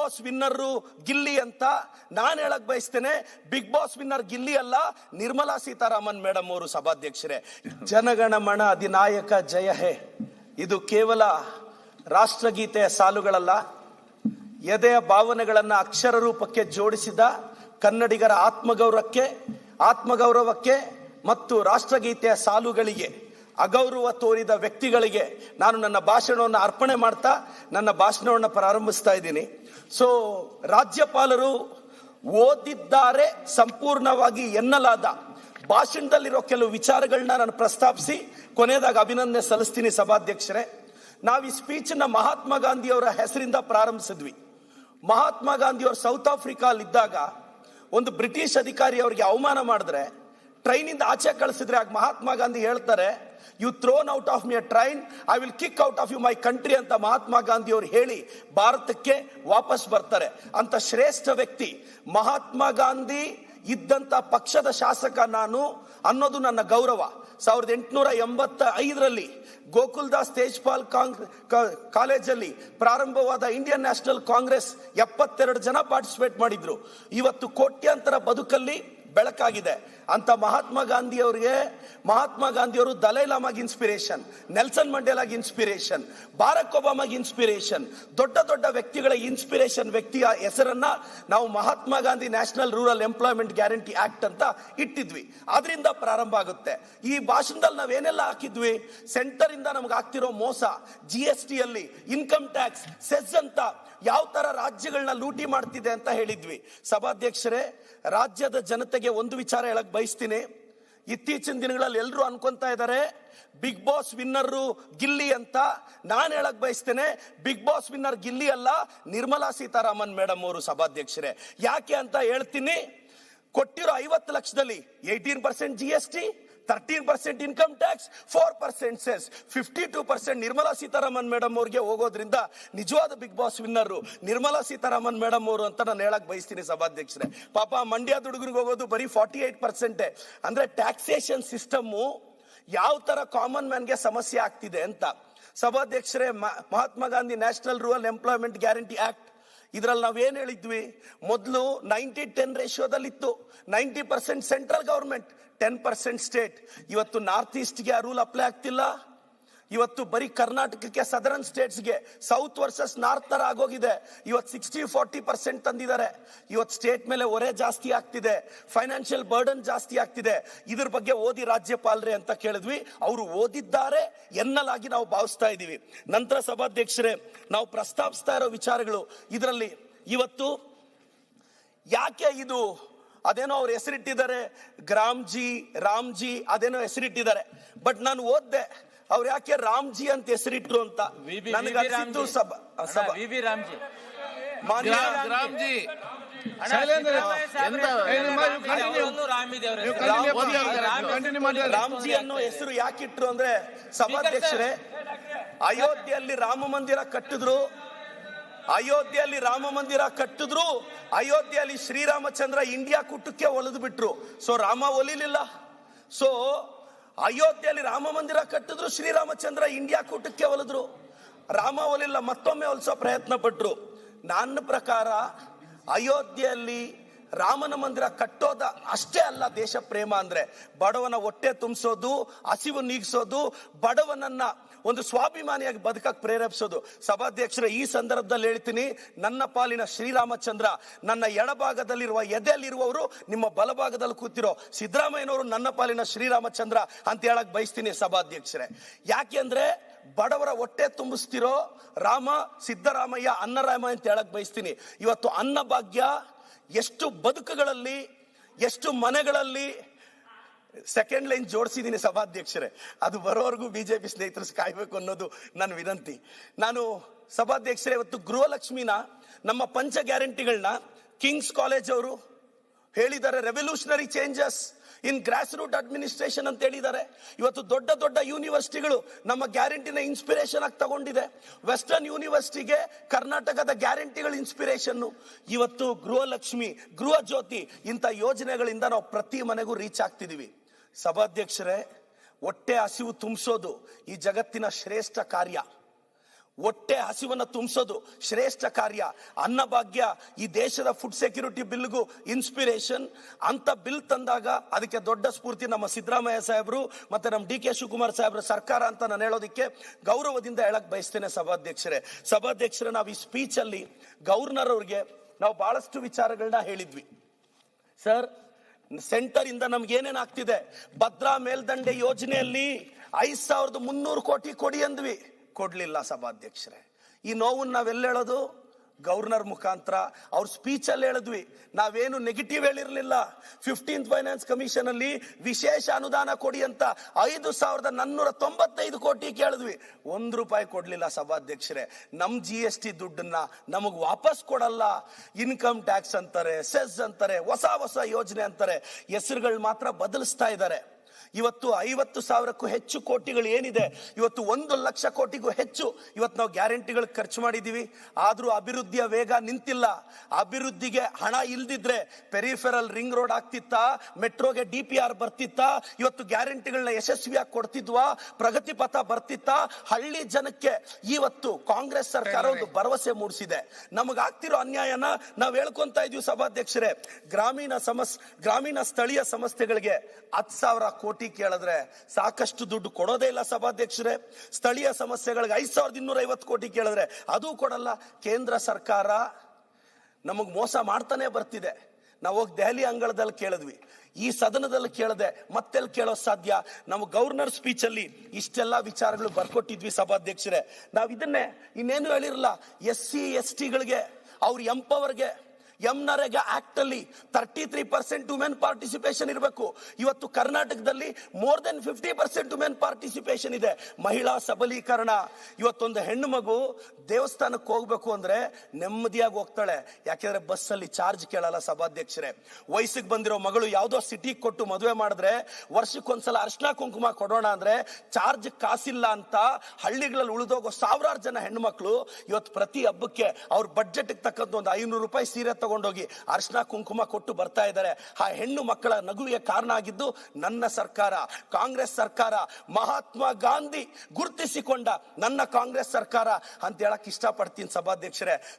Boss winner Gilli ಅಂತ ನಾನು ಹೇಳಕ್ ಬಯಸ್ತೇನೆ. ಬಿಗ್ ಬಾಸ್ ವಿನ್ನರ್ ಗಿಲ್ಲಿ ಅಲ್ಲ, ನಿರ್ಮಲಾ ಸೀತಾರಾಮನ್ ಮೇಡಮ್ ಅವರು ಸಭಾಧ್ಯಕ್ಷರೇ. ಜನಗಣಮಣ ಅಧಿನಾಯಕ ಜಯ ಹೇ. ಇದು ಕೇವಲ ರಾಷ್ಟ್ರಗೀತೆಯ ಸಾಲುಗಳಲ್ಲ. ಎದೆಯ ಭಾವನೆಗಳನ್ನು ಅಕ್ಷರ ರೂಪಕ್ಕೆ ಜೋಡಿಸಿದ ಕನ್ನಡಿಗರ ಆತ್ಮಗೌರವಕ್ಕೆ ಆತ್ಮಗೌರವಕ್ಕೆ ಮತ್ತು ರಾಷ್ಟ್ರಗೀತೆಯ ಸಾಲುಗಳಿಗೆ ಅಗೌರವ ತೋರಿದ ವ್ಯಕ್ತಿಗಳಿಗೆ ನಾನು ನನ್ನ ಭಾಷಣವನ್ನು ಅರ್ಪಣೆ ಮಾಡ್ತಾ ನನ್ನ ಭಾಷಣವನ್ನು ಪ್ರಾರಂಭಿಸ್ತಾ ಇದ್ದೀನಿ. ಸೊ ರಾಜ್ಯಪಾಲರು ಓದಿದ್ದಾರೆ ಸಂಪೂರ್ಣವಾಗಿ ಎನ್ನಲಾದ ಭಾಷಣದಲ್ಲಿರೋ ಕೆಲವು ವಿಚಾರಗಳನ್ನ ನಾನು ಪ್ರಸ್ತಾಪಿಸಿ ಕೊನೆಯದಾಗ ಅಭಿನಂದನೆ ಸಲ್ಲಿಸ್ತೀನಿ ಸಭಾಧ್ಯಕ್ಷರೇ. ನಾವು ಈ ಸ್ಪೀಚನ್ನ ಮಹಾತ್ಮ ಗಾಂಧಿಯವರ ಹೆಸರಿಂದ ಪ್ರಾರಂಭಿಸಿದ್ವಿ. ಮಹಾತ್ಮ ಗಾಂಧಿ ಅವರು ಸೌತ್ ಆಫ್ರಿಕಾಲಿದ್ದಾಗ ಒಂದು ಬ್ರಿಟಿಷ್ ಅಧಿಕಾರಿ ಅವರಿಗೆ ಅವಮಾನ ಮಾಡಿದ್ರೆ, ಟ್ರೈನಿಂದ ಆಚೆ ಕಳಿಸಿದ್ರೆ ಆಗ ಮಹಾತ್ಮ ಗಾಂಧಿ ಹೇಳ್ತಾರೆ you thrown out of me train I will kick out of you my country ಅಂತ ಮಹಾತ್ಮ ಗಾಂಧಿ ಅವರು ಹೇಳಿ ಭಾರತಕ್ಕೆ ವಾಪಸ್ ಬರ್ತಾರೆ. ಅಂತ ಶ್ರೇಷ್ಠ ವ್ಯಕ್ತಿ, ಮಹಾತ್ಮ ಗಾಂಧಿ ಇದ್ದಂತ ಪಕ್ಷದ ಶಾಸಕ ನಾನು ಅನ್ನೋದು ನನ್ನ ಗೌರವ. ಸಾವಿರದ ಎಂಟುನೂರ ಎಂಬತ್ತ ಐದರಲ್ಲಿ ಗೋಕುಲ್ದಾಸ್ ತೇಜ್ಪಾಲ್ ಕಾಲೇಜಲ್ಲಿ ಪ್ರಾರಂಭವಾದ ಇಂಡಿಯನ್ ನ್ಯಾಷನಲ್ ಕಾಂಗ್ರೆಸ್ ಎಪ್ಪತ್ತೆರಡು ಜನ ಪಾರ್ಟಿಸಿಪೇಟ್ ಮಾಡಿದ್ರು. ಇವತ್ತು ಕೋಟ್ಯಾಂತರ ಬದುಕಲ್ಲಿ ಬೆಳಕಾಗಿದೆ. ಅಂತ ಮಹಾತ್ಮ ಗಾಂಧಿ ಅವರಿಗೆ ಮಹಾತ್ಮ ಗಾಂಧಿಯವರು ಅವರು ದಲೈ ಲಾಮಾಗ್ ಇನ್ಸ್ಪಿರೇಷನ್ ನೆಲ್ಸನ್ ಮಂಡೇಲಾಗ್ ಇನ್ಸ್ಪಿರೇಷನ್ ಬಾರಕ್ ಒಬಾಮಾಗ್ ಇನ್ಸ್ಪಿರೇಷನ್ ದೊಡ್ಡ ದೊಡ್ಡ ವ್ಯಕ್ತಿಗಳ ಇನ್ಸ್ಪಿರೇಷನ್ ವ್ಯಕ್ತಿಯ ಹೆಸರನ್ನ ನಾವು Mahatma Gandhi national rural employment guarantee act ಅಂತ ಇಟ್ಟಿದ್ವಿ. ಅದರಿಂದ ಪ್ರಾರಂಭ ಆಗುತ್ತೆ. ಈ ಭಾಷಣದಲ್ಲಿ ನಾವೇನೆಲ್ಲ ಹಾಕಿದ್ವಿ? ಸೆಂಟರ್ ಇಂದ ನಮ್ಗೆ ಆಗ್ತಿರೋ ಮೋಸ ಜಿ ಎಸ್ ಟಿ ಅಲ್ಲಿ ಇನ್ಕಮ್ ಟ್ಯಾಕ್ಸ್ ಸೆಸ್ ಅಂತ ಯಾವ ತರ ರಾಜ್ಯಗಳನ್ನ ಲೂಟಿ ಮಾಡ್ತಿದೆ ಅಂತ ಹೇಳಿದ್ವಿ. ಸಭಾಧ್ಯಕ್ಷರೇ, ರಾಜ್ಯದ ಜನತೆಗೆ ಒಂದು ವಿಚಾರ ಹೇಳಕ್ ಬಯಸ್ತೀನಿ. ಇತ್ತೀಚಿನ ದಿನಗಳಲ್ಲಿ ಎಲ್ಲರೂ ಅನ್ಕೊಂತಾ ಇದ್ದಾರೆ ಬಿಗ್ ಬಾಸ್ ವಿನ್ನರು ಗಿಲ್ಲಿ ಅಂತ. ನಾನು ಹೇಳಕ್ ಬಯಸ್ತೇನೆ ಬಿಗ್ ಬಾಸ್ ವಿನ್ನರ್ ಗಿಲ್ಲಿ ಅಲ್ಲ, ನಿರ್ಮಲಾ ಸೀತಾರಾಮನ್ ಮೇಡಮ್ ಅವರು ಸಭಾಧ್ಯಕ್ಷರೇ. ಯಾಕೆ ಅಂತ ಹೇಳ್ತೀನಿ, ಕೊಟ್ಟಿರೋ ಐವತ್ತು ಲಕ್ಷದಲ್ಲಿ eighteen percent G S T percent income tax four percent cess fifty two percent Nirmala Sitharaman madam ಅವ್ರಿಗೆ ಹೋಗೋದ್ರಿಂದ ನಿಜವಾದ Big Boss winner Nirmala Sitharaman madam ಅವರು ಅಂತ ನಾನು ಹೇಳಕ್ ಬಯಸ್ತೀನಿ ಸಭಾಧ್ಯಕ್ಷರೇ. ಪಾಪ ಮಂಡ್ಯದ ಹುಡುಗರಿಗೆ ಹೋಗೋದು ಬರೀ ಫಾರ್ಟಿ ಏಟ್ ಪರ್ಸೆಂಟೇ ಅಂದ್ರೆ ಟ್ಯಾಕ್ಸೇಷನ್ ಸಿಸ್ಟಮ್ಮು ಯಾವ ತರ ಕಾಮನ್ ಮ್ಯಾನ್ಗೆ ಸಮಸ್ಯೆ ಆಗ್ತಿದೆ ಅಂತ. ಸಭಾಧ್ಯಕ್ಷರೇ, Mahatma Gandhi national rural employment guarantee act ಇದ್ರಲ್ಲಿ ನಾವೇನು ಹೇಳಿದ್ವಿ? ಮೊದಲು ninety ten ರೇಷಿಯೋದಲ್ಲಿತ್ತು ninety percent central government ten percent state ಇವತ್ತು ನಾರ್ತ್ ಈಸ್ಟ್ಗೆ ಆ ರೂಲ್ ಅಪ್ಲೈ ಆಗ್ತಿಲ್ಲ. ಇವತ್ತು ಬರೀ ಕರ್ನಾಟಕಕ್ಕೆ ಸದರನ್ ಸ್ಟೇಟ್ಸ್ಗೆ ಸೌತ್ ವರ್ಸಸ್ ನಾರ್ತ್ ತರ ಆಗೋಗಿದೆ. ಇವತ್ತು ಸಿಕ್ಸ್ಟಿ ಫಾರ್ಟಿ ಪರ್ಸೆಂಟ್ ತಂದಿದ್ದಾರೆ. ಇವತ್ತು ಸ್ಟೇಟ್ ಮೇಲೆ ಹೊರೆ ಜಾಸ್ತಿ ಆಗ್ತಿದೆ. ಫೈನಾನ್ಷಿಯಲ್ ಬರ್ಡನ್ ಜಾಸ್ತಿ ಆಗ್ತಿದೆ. ಇದ್ರ ಬಗ್ಗೆ ಓದಿ ರಾಜ್ಯಪಾಲರೇ ಅಂತ ಕೇಳಿದ್ವಿ. ಅವರು ಓದಿದ್ದಾರೆ ಎನ್ನಲಾಗಿ ನಾವು ಭಾವಿಸ್ತಾ ಇದ್ದೀವಿ. ನಂತರ ಸಭಾಧ್ಯಕ್ಷರೇ, ನಾವು ಪ್ರಸ್ತಾಪಿಸ್ತಾ ಇರೋ ವಿಚಾರಗಳು. ಇದರಲ್ಲಿ ಇವತ್ತು ಯಾಕೆ ಇದು ಅದೇನೋ ಅವ್ರು ಹೆಸರಿಟ್ಟಿದ್ದಾರೆ, ಗ್ರಾಮ್ಜಿ, ರಾಮ್ಜಿ ಅದೇನೋ ಹೆಸರಿಟ್ಟಿದ್ದಾರೆ. ಬಟ್ ನಾನು ಓದ್ದೆ. ಅವ್ರು ಯಾಕೆ ರಾಮ್ಜಿ ಅಂತ ಹೆಸರಿಟ್ರು ಅಂತ? ವಿ ಸಭ ನನಗೆ ವಿ ರಾಮ್ಜಿ. ಸಭಾ ರಾಮ್ಜಿ. ಮಾನ್ಯ. ರಾಮ್ಜಿ. ಅನ್ನೋ ಹೆಸರು ಯಾಕಿಟ್ರು ಅಂದ್ರೆ ಸಭಾಧ್ಯಕ್ಷರೇ ಅಯೋಧ್ಯೆಯಲ್ಲಿ ರಾಮ ಮಂದಿರ ಕಟ್ಟಿದ್ರು. ಅಯೋಧ್ಯೆಯಲ್ಲಿ ರಾಮ ಮಂದಿರ ಕಟ್ಟಿದ್ರು. ಅಯೋಧ್ಯೆಯಲ್ಲಿ ಶ್ರೀರಾಮಚಂದ್ರ ಇಂಡಿಯಾ ಕೂಟಕ್ಕೆ ಒಲಿದು ಬಿಟ್ರು. ಸೊ ರಾಮ ಒಲಿಲಿಲ್ಲ. ಸೊ ಅಯೋಧ್ಯೆಯಲ್ಲಿ ರಾಮ ಮಂದಿರ ಕಟ್ಟಿದ್ರು ಶ್ರೀರಾಮಚಂದ್ರ ಇಂಡಿಯಾ ಕೂಟಕ್ಕೆ ಒಲಿದ್ರು ರಾಮ ಒಲಿಲ್ಲ ಮತ್ತೊಮ್ಮೆ ಒಲಿಸೋ ಪ್ರಯತ್ನ ಪಟ್ಟರು ನನ್ನ ಪ್ರಕಾರ ಅಯೋಧ್ಯೆಯಲ್ಲಿ ರಾಮನ ಮಂದಿರ ಕಟ್ಟೋದ ಅಷ್ಟೇ ಅಲ್ಲ ದೇಶ ಪ್ರೇಮ ಅಂದ್ರೆ ಬಡವನ ಹೊಟ್ಟೆ ತುಂಬಿಸೋದು, ಹಸಿವು ನೀಗಿಸೋದು, ಬಡವನನ್ನ ಒಂದು ಸ್ವಾಭಿಮಾನಿಯಾಗಿ ಬದುಕಕ್ಕೆ ಪ್ರೇರೇಪಿಸೋದು. ಸಭಾಧ್ಯಕ್ಷರ, ಈ ಸಂದರ್ಭದಲ್ಲಿ ಹೇಳ್ತೀನಿ, ನನ್ನ ಪಾಲಿನ ಶ್ರೀರಾಮಚಂದ್ರ, ನನ್ನ ಎಡಭಾಗದಲ್ಲಿರುವ, ಎದೆಯಲ್ಲಿರುವವರು ನಿಮ್ಮ ಬಲಭಾಗದಲ್ಲಿ ಕೂತಿರೋ ಸಿದ್ದರಾಮಯ್ಯನವರು ನನ್ನ ಪಾಲಿನ ಶ್ರೀರಾಮಚಂದ್ರ ಅಂತ ಹೇಳಕ್ ಬಯಸ್ತೀನಿ ಸಭಾಧ್ಯಕ್ಷರೇ. ಯಾಕೆಂದ್ರೆ ಬಡವರ ಹೊಟ್ಟೆ ತುಂಬಿಸ್ತಿರೋ ರಾಮ, ಸಿದ್ದರಾಮಯ್ಯ, ಅನ್ನರಾಮ ಅಂತ ಹೇಳಕ್ ಬಯಸ್ತೀನಿ. ಇವತ್ತು ಅನ್ನಭಾಗ್ಯ ಎಷ್ಟು ಬದುಕುಗಳಲ್ಲಿ, ಎಷ್ಟು ಮನೆಗಳಲ್ಲಿ ಸೆಕೆಂಡ್ ಲೈನ್ ಜೋಡಿಸಿದ್ದೀನಿ ಸಭಾಧ್ಯಕ್ಷರೇ. ಅದು ಬರೋವರೆಗೂ ಬಿಜೆಪಿ ಸ್ನೇಹಿತರು ಕಾಯ್ಬೇಕು ಅನ್ನೋದು ನನ್ನ ವಿನಂತಿ. ನಾನು ಸಭಾಧ್ಯಕ್ಷರೇ, ಇವತ್ತು ಗೃಹಲಕ್ಷ್ಮಿನ, ನಮ್ಮ ಪಂಚ ಗ್ಯಾರಂಟಿಗಳನ್ನ ಕಿಂಗ್ಸ್ ಕಾಲೇಜ್ ಅವರು ಹೇಳಿದ್ದಾರೆ. Revolutionary changes in grass root administration ಅಂತ ಹೇಳಿದ್ದಾರೆ. ಇವತ್ತು ದೊಡ್ಡ ದೊಡ್ಡ ಯೂನಿವರ್ಸಿಟಿಗಳು ನಮ್ಮ ಗ್ಯಾರಂಟಿನ ಇನ್ಸ್ಪಿರೇಷನ್ ಆಗಿ ತಗೊಂಡಿದೆ. ವೆಸ್ಟರ್ನ್ ಯೂನಿವರ್ಸಿಟಿಗೆ ಕರ್ನಾಟಕದ ಗ್ಯಾರಂಟಿಗಳ ಇನ್ಸ್ಪಿರೇಷನ್ನು ಇವತ್ತು ಗೃಹಲಕ್ಷ್ಮಿ, ಗೃಹ ಜ್ಯೋತಿ ಇಂಥ ಯೋಜನೆಗಳಿಂದ ನಾವು ಪ್ರತಿ ಮನೆಗೂ ರೀಚ್ ಆಗ್ತಿದೀವಿ. ಸಭಾಧ್ಯಕ್ಷರೇ, ಹೊಟ್ಟೆ ಹಸಿವು ತುಂಬಿಸೋದು ಈ ಜಗತ್ತಿನ ಶ್ರೇಷ್ಠ ಕಾರ್ಯ. ಹೊಟ್ಟೆ ಹಸಿವನ್ನು ತುಂಬಿಸೋದು ಶ್ರೇಷ್ಠ ಕಾರ್ಯ. ಅನ್ನಭಾಗ್ಯ ಈ ದೇಶದ ಫುಡ್ ಸೆಕ್ಯೂರಿಟಿ ಬಿಲ್ಗೂ ಇನ್ಸ್ಪಿರೇಷನ್ ಅಂತ ಬಿಲ್ ತಂದಾಗ ಅದಕ್ಕೆ ದೊಡ್ಡ ಸ್ಫೂರ್ತಿ ನಮ್ಮ ಸಿದ್ದರಾಮಯ್ಯ ಸಾಹೇಬರು ಮತ್ತು ನಮ್ಮ ಡಿ ಕೆ ಶಿವಕುಮಾರ್ ಸಾಹೇಬ್ರ ಸರ್ಕಾರ ಅಂತ ನಾನು ಹೇಳೋದಕ್ಕೆ ಗೌರವದಿಂದ ಹೇಳಕ್ ಬಯಸ್ತೇನೆ ಸಭಾಧ್ಯಕ್ಷರೇ. ಸಭಾಧ್ಯಕ್ಷರೇ, ನಾವು ಈ ಸ್ಪೀಚಲ್ಲಿ ಗವರ್ನರ್ ಅವ್ರಿಗೆ ನಾವು ಭಾಳಷ್ಟು ವಿಚಾರಗಳನ್ನ ಹೇಳಿದ್ವಿ. ಸರ್ ಸೆಂಟರ್ ಇಂದ ನಮ್ಗೆ ಏನೇನ್ ಆಗ್ತಿದೆ? ಭದ್ರಾ ಮೇಲ್ದಂಡೆ ಯೋಜನೆಯಲ್ಲಿ ಐದ್ ಸಾವಿರದ ಮುನ್ನೂರು ಕೋಟಿ ಕೊಡಿ ಅಂದ್ವಿ. ಕೊಡ್ಲಿಲ್ಲ ಸಭಾಧ್ಯಕ್ಷರೇ. ಈ ನೋವನ್ನ ನಾವೆಲ್ಲ ಹೇಳೋದು? ಗವರ್ನರ್ ಮುಖಾಂತರ ಅವ್ರ ಸ್ಪೀಚ್ ಅಲ್ಲಿ ಹೇಳಿದ್ವಿ. ನಾವೇನು ನೆಗೆಟಿವ್ ಹೇಳಿರಲಿಲ್ಲ. ಫಿಫ್ಟೀನ್ತ್ ಫೈನಾನ್ಸ್ ಕಮಿಷನ್ ಅಲ್ಲಿ ವಿಶೇಷ ಅನುದಾನ ಕೊಡಿ ಅಂತ ಐದು ಸಾವಿರದ ನಾನ್ನೂರ ತೊಂಬತ್ತೈದು ಕೋಟಿ ಕೇಳಿದ್ವಿ. ಒಂದು ರೂಪಾಯಿ ಕೊಡಲಿಲ್ಲ ಸಭಾಧ್ಯಕ್ಷರೇ. ನಮ್ಮ ಜಿ ಎಸ್ ಟಿ ದುಡ್ಡನ್ನ ನಮಗೆ ವಾಪಸ್ ಕೊಡಲ್ಲ. ಇನ್ಕಮ್ ಟ್ಯಾಕ್ಸ್ ಅಂತಾರೆ ಸೆಸ್ ಅಂತಾರೆ, ಹೊಸ ಹೊಸ ಯೋಜನೆ ಅಂತಾರೆ. ಹೆಸರುಗಳು ಮಾತ್ರ ಬದಲಿಸ್ತಾ ಇದ್ದಾರೆ ಇವತ್ತು ಐವತ್ತು ಸಾವಿರಕ್ಕೂ ಹೆಚ್ಚು ಕೋಟಿಗಳು ಏನಿದೆ? ಇವತ್ತು ಒಂದು ಲಕ್ಷ ಕೋಟಿಗೂ ಹೆಚ್ಚು ಇವತ್ತು ನಾವು ಗ್ಯಾರಂಟಿಗಳು ಖರ್ಚು ಮಾಡಿದೀವಿ. ಆದರೂ ಅಭಿವೃದ್ಧಿಯ ವೇಗ ನಿಂತಿಲ್ಲ. ಅಭಿವೃದ್ಧಿಗೆ ಹಣ ಇಲ್ದಿದ್ರೆ ಪೆರಿಫೆರಲ್ ರಿಂಗ್ ರೋಡ್ ಆಗ್ತಿತ್ತಾ? ಮೆಟ್ರೋಗೆ ಡಿ ಪಿ ಆರ್ ಬರ್ತಿತ್ತಾ? ಇವತ್ತು ಗ್ಯಾರಂಟಿಗಳನ್ನ ಯಶಸ್ವಿಯಾಗಿ ಕೊಡ್ತಿದ್ವಾ? ಪ್ರಗತಿ ಪಥ ಬರ್ತಿತ್ತಾ? ಹಳ್ಳಿ ಜನಕ್ಕೆ ಇವತ್ತು ಕಾಂಗ್ರೆಸ್ ಸರ್ಕಾರ ಒಂದು ಭರವಸೆ ಮೂಡಿಸಿದೆ. ನಮಗಾಗ್ತಿರೋ ಅನ್ಯಾಯನ ನಾವು ಹೇಳ್ಕೊಂತ ಇದೀವಿ ಸಭಾಧ್ಯಕ್ಷರೇ. ಗ್ರಾಮೀಣ ಸಮಸ್ ಗ್ರಾಮೀಣ ಸ್ಥಳೀಯ ಸಂಸ್ಥೆಗಳಿಗೆ ಹತ್ತು ಸಾವಿರ ಕೋಟಿ ಕೇಳಿದ್ರೆ ಸಾಕಷ್ಟು ದುಡ್ಡು ಕೊಡೋದೇ ಇಲ್ಲ ಸಭಾಧ್ಯಕ್ಷರೇ. ಸ್ಥಳೀಯ ಸಮಸ್ಯೆಗಳಿಗೆ ಐದು ಸಾವಿರದ ಇನ್ನೂರ ಐವತ್ತು ಕೋಟಿ ಕೇಳಿದ್ರೆ ಅದು ಕೊಡಲ್ಲ. ಕೇಂದ್ರ ಸರ್ಕಾರ ನಮಗೆ ಮೋಸ ಮಾಡ್ತಾನೆ ಬರ್ತಿದೆ. ನಾವು ಹೋಗಿ ದೆಹಲಿ ಅಂಗಳದಲ್ಲಿ ಕೇಳಿದ್ವಿ. ಈ ಸದನದಲ್ಲಿ ಕೇಳದೆ ಮತ್ತೆಲ್ಲಿ ಕೇಳೋ ಸಾಧ್ಯ? ನಮ್ಮ ಗವರ್ನರ್ ಸ್ಪೀಚ್ ಅಲ್ಲಿ ಇಷ್ಟೆಲ್ಲ ವಿಚಾರಗಳು ಬರ್ಕೊಟ್ಟಿದ್ವಿ ಸಭಾಧ್ಯಕ್ಷರೇ. ನಾವು ಇದನ್ನೇ ಇನ್ನೇನು ಹೇಳಿರಲ್ಲ. ಎಸ್ ಸಿ, ಎಸ್ ಟಿಗಳಿಗೆ ಅವ್ರ ಎಂಪವರ್ಗೆ ಎಂ ನರೇಗಾ ಆಕ್ಟ್ ಅಲ್ಲಿ thirty three percent women participation ಇರಬೇಕು. ಇವತ್ತು ಕರ್ನಾಟಕದಲ್ಲಿ more than fifty percent women participation ಇದೆ. ಮಹಿಳಾ ಸಬಲೀಕರಣ. ಇವತ್ತೊಂದು ಹೆಣ್ಣು ಮಗು ದೇವಸ್ಥಾನಕ್ಕೆ ಹೋಗ್ಬೇಕು ಅಂದ್ರೆ ನೆಮ್ಮದಿಯಾಗಿ ಹೋಗ್ತಾಳೆ. ಯಾಕೆಂದ್ರೆ ಬಸ್ ಅಲ್ಲಿ ಚಾರ್ಜ್ ಕೇಳಲ್ಲ ಸಭಾಧ್ಯಕ್ಷರೇ. ವಯಸ್ಸಿಗೆ ಬಂದಿರೋ ಮಗಳು ಯಾವುದೋ ಸಿಟಿಗೆ ಕೊಟ್ಟು ಮದುವೆ ಮಾಡಿದ್ರೆ ವರ್ಷಕ್ಕೊಂದ್ಸಲ ಅರ್ಶನ ಕುಂಕುಮ ಕೊಡೋಣ ಅಂದ್ರೆ ಚಾರ್ಜ್ ಕಾಸಿಲ್ಲ ಅಂತ ಹಳ್ಳಿಗಳಲ್ಲಿ ಉಳಿದೋಗೋ ಸಾವಿರಾರು ಜನ ಹೆಣ್ಣು ಮಕ್ಕಳು ಇವತ್ತು ಪ್ರತಿ ಹಬ್ಬಕ್ಕೆ ಅವ್ರ ಬಡ್ಜೆಟ್ ತಕ್ಕಂತ ಒಂದು ಐನೂರು ರೂಪಾಯಿ ಸೀರೆ ತಗೊಂಡೋಗಿ ಅರ್ಶನ ಕುಂಕುಮ ಕೊಟ್ಟು ಬರ್ತಾ ಇದ್ದಾರೆ. ಆ ಹೆಣ್ಣು ಮಕ್ಕಳ ನಗುವಿಗೆ ಕಾರಣ ಆಗಿದ್ದು ನನ್ನ ಸರ್ಕಾರ, ಕಾಂಗ್ರೆಸ್ ಸರ್ಕಾರ, ಮಹಾತ್ಮ ಗಾಂಧಿ ಗುರುತಿಸಿಕೊಂಡ ನನ್ನ ಕಾಂಗ್ರೆಸ್ ಸರ್ಕಾರ ಅಂತ ಹೇಳಕ್ ಇಷ್ಟಪಡ್ತೀನಿ ಸಭಾಧ್ಯಕ್ಷರೇ.